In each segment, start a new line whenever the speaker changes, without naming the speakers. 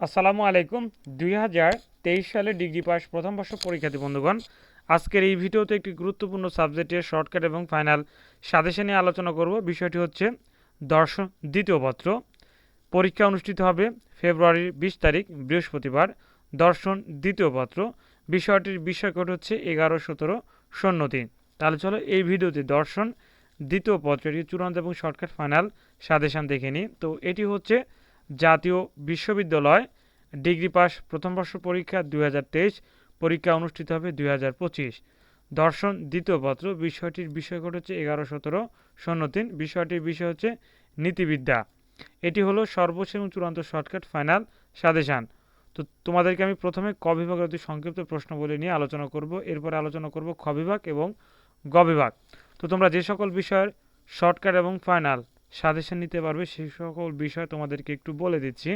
আসসালামু আলাইকুম। দুই হাজার তেইশ সালে ডিগ্রি পাস প্রথম বর্ষ পরীক্ষার্থী বন্ধুগণ, আজকের এই ভিডিওতে একটি গুরুত্বপূর্ণ সাবজেক্টের শর্টকাট এবং ফাইনাল সাজেশন নিয়ে আলোচনা করব। বিষয়টি হচ্ছে দর্শন, দ্বিতীয় পত্র। পরীক্ষা অনুষ্ঠিত হবে ফেব্রুয়ারির বিশ তারিখ, বৃহস্পতিবার। দর্শন, দ্বিতীয় পত্র। বিষয়টির বিষয়কট হচ্ছে এগারো সতেরো শূন্য তিন। তাহলে চলো এই ভিডিওতে দর্শন, দ্বিতীয় পত্রটি চূড়ান্ত এবং শর্টকাট ফাইনাল সাজেশন দেখে নিই। তো এটি হচ্ছে জাতীয় বিশ্ববিদ্যালয়, ডিগ্রি পাস প্রথম বর্ষ পরীক্ষা দুই হাজার তেইশ, পরীক্ষা অনুষ্ঠিত হবে দু হাজার পঁচিশ। দর্শন দ্বিতীয় পত্র, বিষয়টির বিষয়কট হচ্ছে এগারো সতেরো শূন্য তিন বিষয়টির বিষয় হচ্ছে নীতিবিদ্যা। এটি হলো সর্বশেষ এবং চূড়ান্ত শর্টকাট ফাইনাল সাজেশান। তো তোমাদেরকে আমি প্রথমে ক বিভাগের অতি সংক্ষিপ্ত প্রশ্নগুলি নিয়ে আলোচনা করব। এরপরে আলোচনা করব খ বিভাগ এবং গ বিভাগ। তো তোমরা যে সকল বিষয়ের শর্টকাট এবং ফাইনাল সাজেশন নিতে পারবে সেই সকল বিষয় তোমাদেরকে একটু বলে দিচ্ছি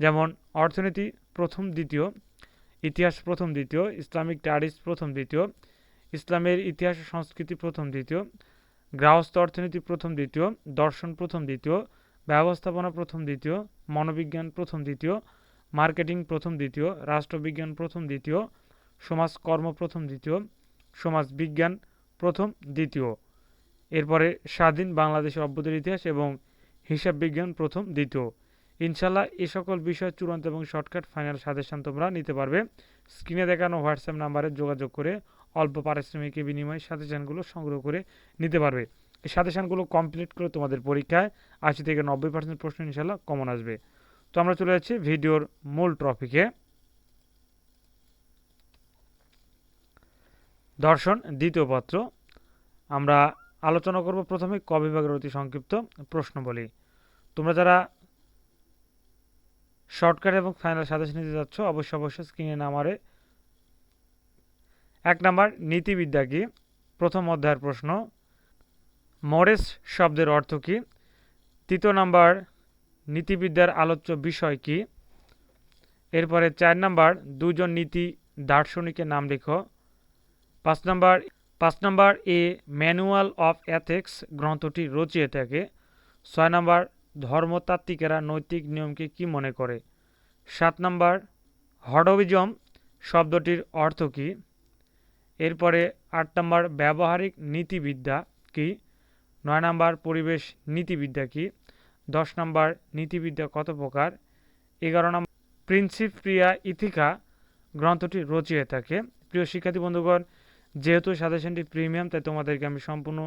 যেমন অর্থনীতি প্রথম দ্বিতীয় ইতিহাস প্রথম দ্বিতীয় ইসলামিক স্টাডিজ প্রথম দ্বিতীয় ইসলামের ইতিহাস সংস্কৃতি প্রথম দ্বিতীয় গৃহস্থ অর্থনীতি প্রথম দ্বিতীয় দর্শন প্রথম দ্বিতীয় ব্যবস্থাপনা প্রথম দ্বিতীয় মনোবিজ্ঞান প্রথম দ্বিতীয় মার্কেটিং প্রথম দ্বিতীয় রাষ্ট্রবিজ্ঞান প্রথম দ্বিতীয় সমাজকর্ম প্রথম দ্বিতীয় সমাজ বিজ্ঞান প্রথম দ্বিতীয় এরপরে স্বাধীন বাংলাদেশের অভ্যুদয়ের ইতিহাস এবং হিসাব বিজ্ঞান প্রথম, দ্বিতীয়। ইনশাল্লাহ এ সকল বিষয় চূড়ান্ত এবং শর্টকাট ফাইনাল সাজেশন তোমরা নিতে পারবে। স্ক্রিনে দেখানো হোয়াটসঅ্যাপ নাম্বারে যোগাযোগ করে অল্প পারিশ্রমিকের বিনিময়ে সাজেশনগুলো সংগ্রহ করে নিতে পারবে। এই সাজেশনগুলো কমপ্লিট করে তোমাদের পরীক্ষায় আশি থেকে নব্বই পার্সেন্ট প্রশ্ন ইনশাল্লাহ কমন আসবে। তো আমরা চলে যাচ্ছি ভিডিওর মূল টপিকে দর্শন, দ্বিতীয় পত্র। আমরা আলোচনা করব প্রথমে ক বিভাগের অতি সংক্ষিপ্ত প্রশ্ন বলি। তোমরা যারা শর্টকাট এবং ফাইনাল সাজেশন নিতে যাচ্ছ, অবশ্যই অবশ্যই স্ক্রিনে নামারে। এক নাম্বার, নীতিবিদ্যা কি? প্রথম অধ্যায়ের প্রশ্ন, মরেস শব্দের অর্থ কি? তৃতীয় নাম্বার, নীতিবিদ্যার আলোচ্য বিষয় কি? এরপরে চার নাম্বার, দুজন নীতি দার্শনিকের নাম লেখো। পাঁচ নাম্বার পাঁচ নম্বর এ ম্যানুয়াল অফ অ্যাথিক্স গ্রন্থটি রচিয়ে থাকে। ছয় নম্বর ধর্মতাত্ত্বিকেরা নৈতিক নিয়মকে কি মনে করে? সাত নম্বর হডবিজম শব্দটির অর্থ কী? এরপরে আট নম্বর ব্যবহারিক নীতিবিদ্যা কি? নয় নম্বর পরিবেশ নীতিবিদ্যা কি? দশ নম্বর নীতিবিদ্যা কত প্রকার? এগারো নম্বর প্রিন্সিপ্রিয়া ইথিকা গ্রন্থটি রচিয়ে থাকে। প্রিয় শিক্ষার্থী বন্ধুগণ যেহেতু সাজেশনটি প্রিমিয়াম, তাই তোমাদেরকে আমি সম্পূর্ণ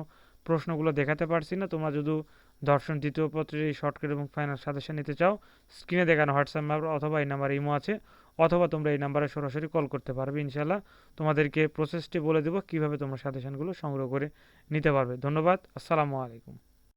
প্রশ্নগুলো দেখাতে পারছি না। তোমরা যদি দর্শন দ্বিতীয় পত্রের এই শর্টকাট এবং ফাইনাল সাজেশন নিতে চাও স্ক্রিনে দেখানো হোয়াটসঅ্যাপ নাম্বার অথবা এই নাম্বার ইমো আছে, অথবা তোমরা এই নাম্বারে সরাসরি কল করতে পারবে ইনশাল্লাহ তোমাদেরকে প্রসেসটি বলে দেবো, কীভাবে তোমরা সাজেশনগুলো সংগ্রহ করে নিতে পারবে। ধন্যবাদ, আসসালামু আলাইকুম।